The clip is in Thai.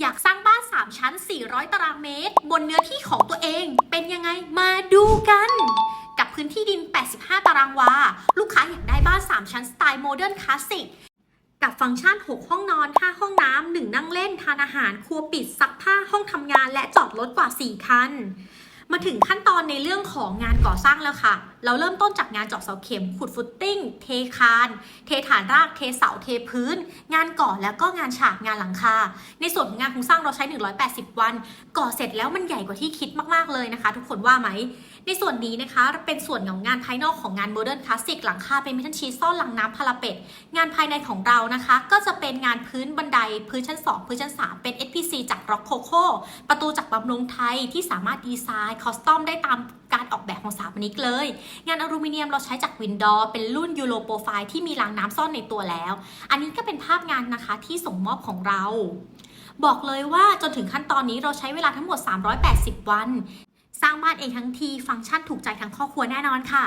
อยากสร้างบ้าน 3 ชั้น 400 ตารางเมตร บนเนื้อที่ของตัวเอง เป็นยังไงมาดูกัน กับพื้นที่ดิน 85 ตารางวา ลูกค้าอยากได้บ้าน 3 ชั้นสไตล์โมเดิร์นคลาสสิก กับฟังก์ชัน 6 ห้องนอน 5 ห้องน้ำ 1 นั่งเล่น ทานอาหาร ครัวปิด ซักผ้า ห้องทำงาน และจอดรถกว่า 4 คัน มาถึงขั้นตอนในเรื่องของงานก่อสร้างแล้วค่ะ เราเริ่มต้นจากงานเจาะเสาเข็ม ขุดฟุตติ้ง เทคาน เทฐานราก เทเสา เทพื้น งานก่อแล้วก็งานฉาก งานหลังคา ในส่วนของงานโครงสร้างเราใช้ 180 วัน ก่อเสร็จแล้วมันใหญ่กว่าที่คิดมากๆเลยนะคะ ทุกคนว่าไหม ในส่วนนี้นะคะเป็นส่วนของงานภายนอกของงานโมเดิร์นคลาสสิกหลังคาเป็นเมทัลชีสซ่อนหลังน้ำพาราเป็ดงานภายในของเรานะคะ ก็จะเป็นงานพื้นบันไดพื้นชั้น 2 พื้นชั้น 3 เป็น SPC จากร็อกโคโคประตูจากบำรุงไทยที่สามารถดีไซน์คอสตอมได้ตามการออกแบบของสถาปนิกเลย งานอลูมิเนียมเราใช้จากวินดอร์เป็นรุ่นยูโรโปรไฟล์ที่มีรางน้ำซ่อนในตัวแล้ว อันนี้ก็เป็นภาพงานนะคะที่ส่งมอบของเราบอกเลยว่าจนถึงขั้นตอนนี้เราใช้เวลาทั้งหมด 380 วัน สร้างบ้านเองทั้งทีฟังก์ชันถูกใจทั้งครอบครัวแน่นอนค่ะ